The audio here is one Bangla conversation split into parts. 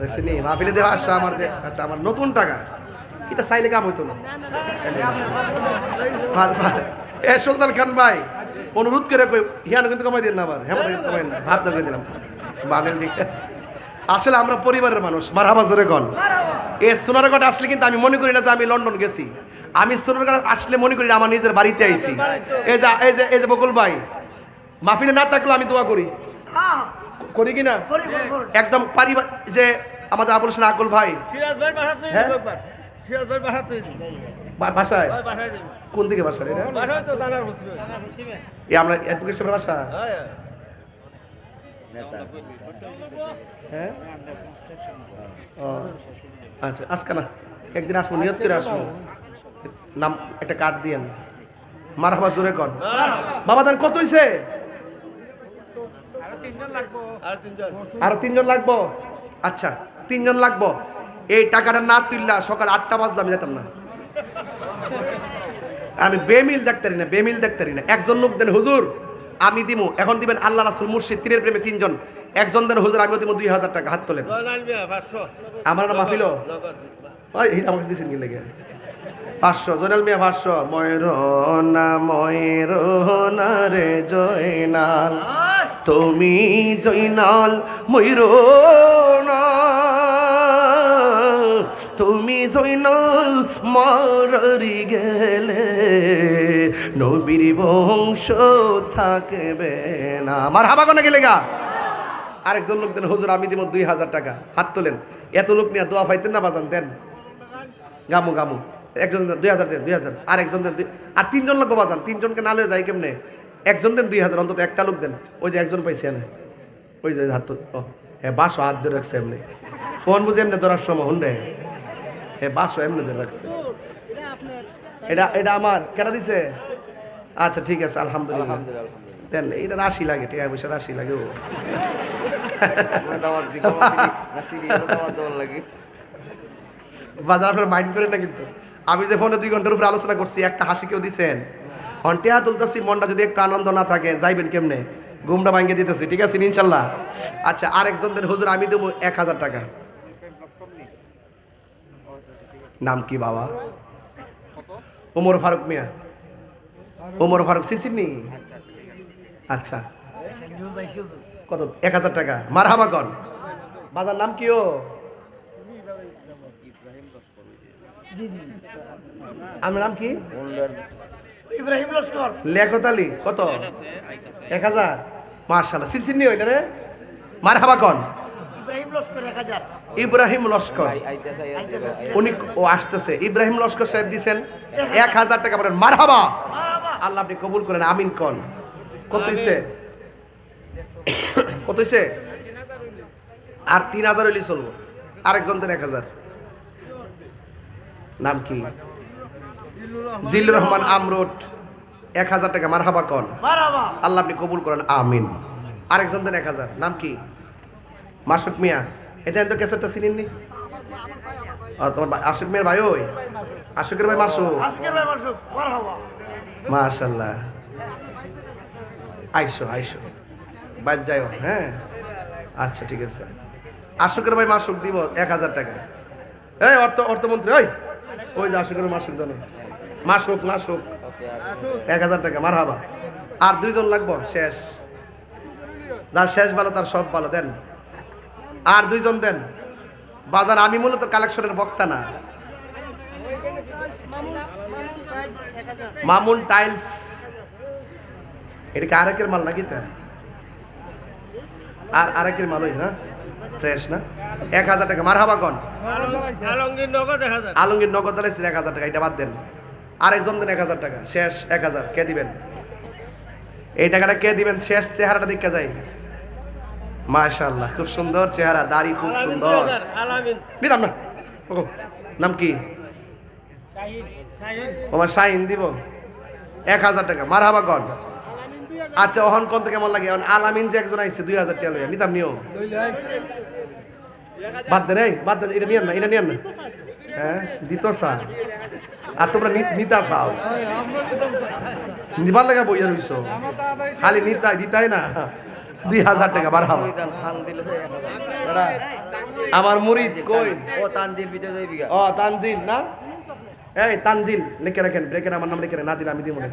দেখছিনি মাহফিলে দেওয়া আসছে আমার আচ্ছা আমার নতুন টাকা। এটা চাইলে কাম হইতো না। এ, সুলতান খান ভাই, অনুরোধ করে কই, হিয়ান কিন্তু কমাই দিন না আবার। হ্যাঁ কমাই না ভাব করে দিলাম। বানেল ঠিক। আসলে আমরা পরিবারের মানুষ মার হাবা জোরে এ সোনারগড় আসলে কিন্তু আমি মনে করি না যে আমি লন্ডন গেছি। আমি সোনারগড় আসলে মনে করি না, আমার নিজের বাড়িতে আইছি। এই যে এই যে এই যে বকুল ভাই, মাহফিলে না থাকলেও আমি দোয়া করি। করি কি না একদম পারিবার যে আমাদের আবুল হোসেন আকুল ভাই। হ্যাঁ? কোন দিকে বাসা আমরা অ্যাডভোকেট সাহেবের বাসা? হ্যাঁ হ্যাঁ। আচ্ছা আজকে না একদিন আসব নিয়ত করে আসব। নাম একটা কার্ড দিয়েন। মারহাবা জোরে কর। বাবা দান কত হইছে? আর তিনজন। আরও তিনজন লাগবো? আচ্ছা তিনজন লাগবো। এই টাকাটা না তুললা সকাল আটটা বাজলে আমি যেতাম না। আমি বেমিল দেখতারি না বেমিল দেখতারি না। একজন লোক দেন হুজুর আমি দিমু। এখন দিবেন আল্লাহ রাসুল মুর্শিদ তীরের প্রেমে তিনজন। একজন দেন হুজুর আমিও দিব দুই হাজার টাকা হাত তোলেন। জয়নাল মিয়া পাঁচশো। আমার না ওই হিট আমাকে দিয়েছেন কি লেগে? পাঁচশো জয়নাল মিয়া পাঁচশো। ময়ূরনা ময়ূরনা রে জয়নাল। তুমি জয়নাল ময়ূরনা তুমি জৈনাল মারি গেলে নবীর বংশ থাকবে না। আমার হাবা কোনা গেলে গা? আরেকজন লোক দেন, হুজুর, আমি দিব দুই হাজার টাকা। হাত তোলেন। এত লোক নিয়ে দোয়া পাইতেন না বাজান? দেন। গামু গামু। একজন দুই হাজার দুই হাজার। আর একজন দেন আর তিনজন লোক বাজান? তিনজনকে না লয়ে যায় কেমনে? একজন দেন দুই হাজার অন্তত একটা লোক দেন। ওই যে একজন পাইছে না ওই যে হাত ও হ্যাঁ বাসো হাত ধরে রাখছে এমনি। কোন বুঝে এমনি ধরার সময় হুন্ডে হ্যাঁ বাসো এমনি ধরে রাখছে। এটা এটা আমার। কেটা দিছে? আচ্ছা ঠিক আছে আলহামদুলিল্লাহ। দেন এটা রাশি লাগে টাকা পয়সা রাশি লাগে ও। বাজার আপনার মাইন্ড করেন না কিন্তু। আমি যে ফোনে দুই ঘণ্টার উপরে আলোচনা করছি একটা হাসি কেউ দিছেন? হন্টিয়া তুলতেছি মনটা যদি একটু আনন্দ না থাকে যাইবেন কেমনে? ঘুমটা ভাঙ্গে দিতেছি ঠিক আছে ইনশাল্লাহ। আচ্ছা আর একজনদের হুজুর আমি দেবো এক হাজার টাকা। নাম কি বাবা? ওমর ফারুক মিয়া। ওমর ফারুক চিনচিনি আচ্ছা। কত? এক হাজার টাকা। মার হাবা কন। বাজার নাম কি ও? আমার নাম কি? ইব্রাহিম লস্কর। লেখত আলী কত? এক হাজার? মার্শাল্লাহ হইলে রে। মার হাবা কন? ইব্রাহিম লস্কর উনি ও আসতেছে। ইব্রাহিম লস্কর সাহেব দিছেন এক হাজার। টাকা বলেন মার হাবা আল্লাহ আপনি কবুল করেন আমিন কন। কত হইছে? কত হইছে? আর তিন হাজার হইলে চলবো। আরেকজন দেন এক হাজার। নাম কি? জিল্লুর রহমান আমরোড এক হাজার টাকা মার হাবা কন আল্লাহ আপনি কবুল করেন আমিন। আরেকজন দেন এক হাজার নাম কি? মাসুক মিয়া। এটা তো ক্যাসেটটা চিনিনি ও, তোমার আশিক মিয়ার ভাই ওই? আশিকের ভাই মাসুক মারহাবা। মাশাল্লাহ। আইসো আইসো। বাদ যাই হ্যাঁ? আচ্ছা ঠিক আছে। আশুকের ভাই মাসুক দিব এক হাজার টাকা। এই অর্থ অর্থমন্ত্রী ওই ওই যে আশুকের মাসুক জানো মাসুক মাসুক। এক হাজার টাকা মার হাবা আর দুইজন লাগবো শেষ। যার শেষ ভালো তার সব ভালো দেন। আর দুইজন দেন। বাজার আমি মূলত কালেকশনের বক্তা না। মামুন টাইলস এটা কি আরেকের মাল নাকি তা? আর আরেকের মালই না? ফ্রেশ না? এক হাজার টাকা মার হাবা কন? আলমগীর নগদ আলমগীর নগদ এক হাজার টাকা এটা বাদ দেন। আরেকজন দেন এক হাজার টাকা শেষ এক হাজার কে দিবেন? এই টাকাটা কে দিবেন? শেষ চেহারাটা দেখে যাই। মাশাল্লাহ খুব সুন্দর চেহারা দাড়ি খুব সুন্দর। দিলাম না নাম কি? তোমার শাহিন। দিব? এক হাজার টাকা মার হাবা কন আচ্ছা ওহন কোন থেকে কেমন লাগে? আলামিন যে একজন আইছে দুই হাজার টাকা লইয়া নিতাম নিও। বাদ দেন এই বাদ দেন এটা নিয়েন না এটা নিয়েন না। হ্যাঁ দিত সা আর তোমরা নিতা চাও। নিবার লাগা বইয়া রইছো। খালি নিতাই দিতাই না। দুই হাজার টাকা বার এক আমার মুরিদ কই? ও তানজিল ও তানজিল না? এই তানজিল লিখে রাখেন ব্রেকের আমার নাম লিখে না দিলে আমি দিব না।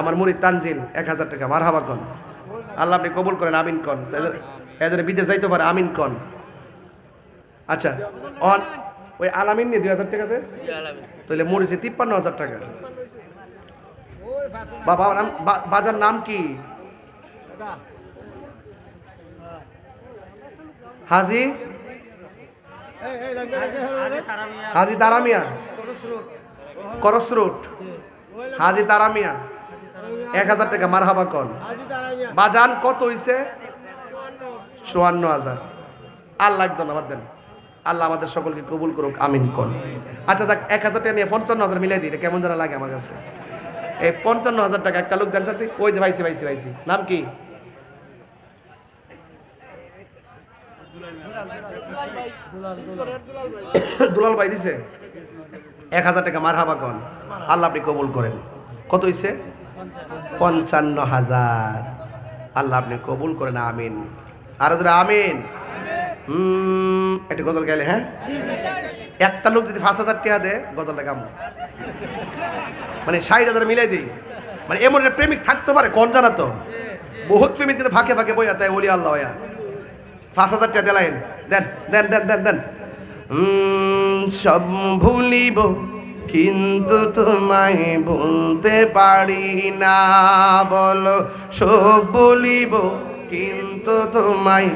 আমার মুরিদ তানজিল এক হাজার টাকা মার হাবা কন। আল্লাহ আপনি কবুল করেন আমিন কন। এজনে বিদেশ যাইতে পারে আমিন কন। আচ্ছা অন ওই আলামিন নিয়ে দুই হাজার টাকা আছে তাহলে মরিছে তিপ্পান্ন হাজার টাকা। বাবা বাজার নাম কি? হাজি? হাজি তারামিয়া করস রুট হাজি তারামিয়া এক হাজার টাকা মার হাবা কন বাজান কত হইছে? চুয়ান্ন হাজার। আর লাগতো না বাদ দেন। আল্লাহ আমাদের সকলকে কবুল করুক, আমিন কন আচ্ছা যাক, এক হাজার টাকা নিয়ে পঞ্চান্ন হাজার মিলাই দিই কেমন যেন লাগে আমার কাছে। এই পঞ্চান্ন হাজার টাকা, একটা লোক দেন সাথে। ওই যে ভাইসি ভাইসি ভাইসি। নাম কি? দুলাল ভাই দিছে। এক হাজার টাকা মার হাবা কন। আল্লাহ আপনি কবুল করেন। কত হইছে? পঞ্চান্ন হাজার আল্লাহ আপনি কবুল করেন, আমিন। আর যারা আমিন। হুম। একটা গজল গাইলে হ্যাঁ? একটা লোক যদি পাঁচ হাজার টাকা দেয়, গজলটা গামো। মানে ষাট হাজার মিলাই দিই। মানে এমন একটা প্রেমিক থাকতে পারে, কন জানা তো? বহুত প্রেমিক কিন্তু ফাঁকে ফাঁকে বইয়া তাই ওলি আল্লাহ হইয়া। পাঁচ হাজার টাকা দিলাইন। দেন দেন দেন দেন দেন। সব ভুলিব, কিন্তু তোমায় বলতে পারি না। বলো, সব বলিব কিন্তু তোমায়